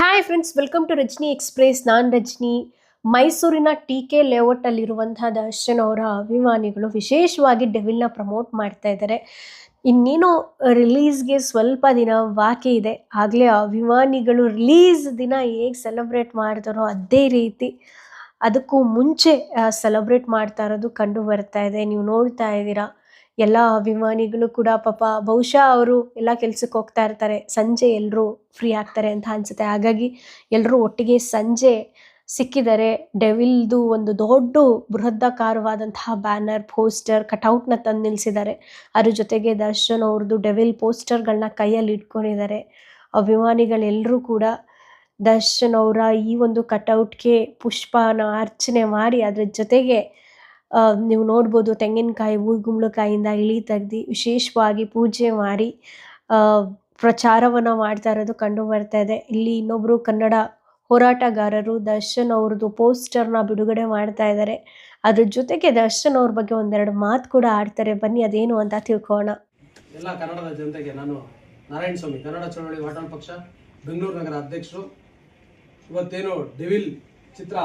Hi friends welcome to Rajani express ನಾನು ರಜನಿ. ಮೈಸೂರಿನ T K ಲೇಔಟಲ್ಲಿರುವಂತಹ Darshan ಅವರ ಅಭಿಮಾನಿಗಳು ವಿಶೇಷವಾಗಿ ಡೆವಿಲ್ನ ಪ್ರಮೋಟ್ ಮಾಡ್ತಾ ಇದ್ದಾರೆ. ಇನ್ನೇನು ರಿಲೀಸ್ಗೆ ಸ್ವಲ್ಪ ದಿನ ಬಾಕಿ ಇದೆ. ಆಗಲೇ ಅಭಿಮಾನಿಗಳು ರಿಲೀಸ್ ದಿನ ಹೇಗೆ ಸೆಲೆಬ್ರೇಟ್ ಮಾಡ್ತಾರೋ ಅದೇ ರೀತಿ ಅದಕ್ಕೂ ಮುಂಚೆ ಸೆಲೆಬ್ರೇಟ್ ಮಾಡ್ತಾ ಇರೋದು ಕಂಡು ಬರ್ತಾ ಇದೆ. ನೀವು ನೋಡ್ತಾ ಇದ್ದೀರಾ. ಎಲ್ಲ ಅಭಿಮಾನಿಗಳು ಕೂಡ ಪಾಪ ಬಹುಶಃ ಅವರು ಎಲ್ಲ ಕೆಲ್ಸಕ್ಕೆ ಹೋಗ್ತಾ ಇರ್ತಾರೆ, ಸಂಜೆ ಎಲ್ಲರೂ ಫ್ರೀ ಆಗ್ತಾರೆ ಅಂತ ಅನ್ಸುತ್ತೆ. ಹಾಗಾಗಿ ಎಲ್ಲರೂ ಒಟ್ಟಿಗೆ ಸಂಜೆ ಸಿಕ್ಕಿದರೆ ಡೆವಿಲ್ದು ಒಂದು ದೊಡ್ಡ ಬೃಹದಾಕಾರವಾದಂತಹ ಬ್ಯಾನರ್, ಪೋಸ್ಟರ್, ಕಟೌಟ್ನ ತಂದು ನಿಲ್ಲಿಸಿದ್ದಾರೆ ಅದ್ರ ಜೊತೆಗೆ ದರ್ಶನ್ ಅವ್ರದ್ದು ಡೆವಿಲ್ ಪೋಸ್ಟರ್ಗಳನ್ನ ಕೈಯಲ್ಲಿ ಇಟ್ಕೊಂಡಿದ್ದಾರೆ. ಅಭಿಮಾನಿಗಳೆಲ್ಲರೂ ಕೂಡ ದರ್ಶನ್ ಅವರ ಈ ಒಂದು ಕಟೌಟ್ಗೆ ಪುಷ್ಪನ ಅರ್ಚನೆ ಮಾಡಿ, ಅದ್ರ ಜೊತೆಗೆ ನೀವು ನೋಡ್ಬೋದು ತೆಂಗಿನಕಾಯಿ ಊರುಗುಂಬಳಕಾಯಿಂದ ಇಳಿ ತೆಗ್ದು ವಿಶೇಷವಾಗಿ ಪೂಜೆ ಮಾಡಿ ಪ್ರಚಾರವನ್ನ ಮಾಡ್ತಾ ಇರೋದು ಕಂಡು ಬರ್ತಾ ಇದೆ. ಇಲ್ಲಿ ಇನ್ನೊಬ್ರು ಕನ್ನಡ ಹೋರಾಟಗಾರರು ದರ್ಶನ್ ಅವ್ರದ್ದು ಪೋಸ್ಟರ್ನ ಬಿಡುಗಡೆ ಮಾಡ್ತಾ ಇದ್ದಾರೆ. ಅದ್ರ ಜೊತೆಗೆ ದರ್ಶನ್ ಅವ್ರ ಬಗ್ಗೆ ಒಂದೆರಡು ಮಾತು ಕೂಡ ಆಡ್ತಾರೆ. ಬನ್ನಿ, ಅದೇನು ಅಂತ ತಿಳ್ಕೋಣ ಎಲ್ಲ ಕನ್ನಡದ ಜನತೆಗೆ ನಾನು ನಾರಾಯಣ ಸ್ವಾಮಿ, ಕನ್ನಡ ಚಳವಳಿ ವಾಟಾಳ್ ಪಕ್ಷ, ಬೆಂಗಳೂರು ನಗರ ಅಧ್ಯಕ್ಷರು. ಇವತ್ತೇನು ಡೆವಿಲ್ ಚಿತ್ರ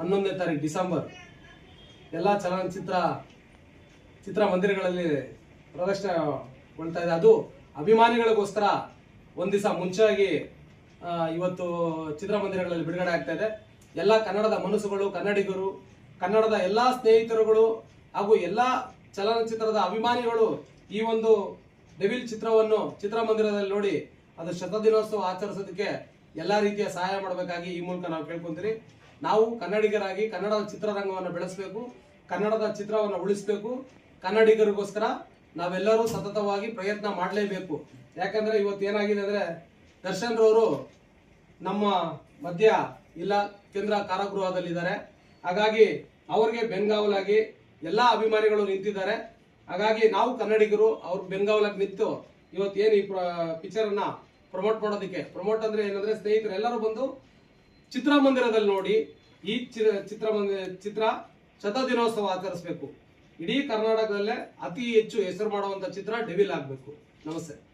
ಹನ್ನೊಂದನೇ ತಾರೀಕು ಡಿಸೆಂಬರ್ ಎಲ್ಲ ಚಲನಚಿತ್ರ ಚಿತ್ರಮಂದಿರಗಳಲ್ಲಿ ಪ್ರದರ್ಶನಗೊಳ್ತಾ ಇದೆ. ಅದು ಅಭಿಮಾನಿಗಳಿಗೋಸ್ಕರ ಒಂದು ದಿವಸ ಮುಂಚೆಯಾಗಿ ಇವತ್ತು ಚಿತ್ರಮಂದಿರಗಳಲ್ಲಿ ಬಿಡುಗಡೆ ಆಗ್ತಾ ಇದೆ. ಎಲ್ಲ ಕನ್ನಡದ ಮನಸ್ಸುಗಳು, ಕನ್ನಡಿಗರು, ಕನ್ನಡದ ಎಲ್ಲಾ ಸ್ನೇಹಿತರುಗಳು ಹಾಗೂ ಎಲ್ಲಾ ಚಲನಚಿತ್ರದ ಅಭಿಮಾನಿಗಳು ಈ ಒಂದು ಡೆವಿಲ್ ಚಿತ್ರವನ್ನು ಚಿತ್ರಮಂದಿರದಲ್ಲಿ ನೋಡಿ ಅದು ಶತದಿನೋತ್ಸವ ಆಚರಿಸೋದಕ್ಕೆ ಎಲ್ಲಾ ರೀತಿಯ ಸಹಾಯ ಮಾಡಬೇಕಾಗಿ ಈ ಮೂಲಕ ನಾವು ಕೇಳ್ಕೊಂತೀರಿ ನಾವು ಕನ್ನಡಿಗರಾಗಿ ಕನ್ನಡದ ಚಿತ್ರರಂಗವನ್ನು ಬೆಳೆಸಬೇಕು, ಕನ್ನಡದ ಚಿತ್ರವನ್ನು ಉಳಿಸಬೇಕು, ಕನ್ನಡಿಗರಿಗೋಸ್ಕರ ನಾವೆಲ್ಲರೂ ಸತತವಾಗಿ ಪ್ರಯತ್ನ ಮಾಡಲೇಬೇಕು. ಯಾಕಂದ್ರೆ ಇವತ್ತು ಏನಾಗಿದೆ ಅಂದ್ರೆ ದರ್ಶನ್ ರವರು ನಮ್ಮ ಮಧ್ಯ ಇಲ್ಲ, ಕೇಂದ್ರ ಕಾರಾಗೃಹದಲ್ಲಿದ್ದಾರೆ. ಹಾಗಾಗಿ ಅವ್ರಿಗೆ ಬೆಂಗಾವಲಾಗಿ ಎಲ್ಲಾ ಅಭಿಮಾನಿಗಳು ನಿಂತಿದ್ದಾರೆ. ಹಾಗಾಗಿ ನಾವು ಕನ್ನಡಿಗರು ಅವ್ರ ಬೆಂಗಾವಲಾಗಿ ನಿಂತು ಏನು ಈ ಪಿಕ್ಚರ್ ಅನ್ನ ಪ್ರಮೋಟ್ ಮಾಡೋದಕ್ಕೆ ಪ್ರಮೋಟ್ ಅಂದ್ರೆ ಏನಂದ್ರೆ ಸ್ನೇಹಿತರೆಲ್ಲರೂ ಬಂದು ಚಿತ್ರಮಂದಿರದಲ್ಲಿ ನೋಡಿ ಈ ಚಿತ್ರಮಂದಿರ ಚಿತ್ರ ಶತದಿನೋತ್ಸವ ಆಚರಿಸಬೇಕು. ಇಡೀ ಕರ್ನಾಟಕದಲ್ಲೇ ಅತಿ ಹೆಚ್ಚು ಹೆಸರು ಮಾಡುವಂತ ಚಿತ್ರ ಡೆವಿಲ್ ಆಗಬೇಕು. ನಮಸ್ತೆ.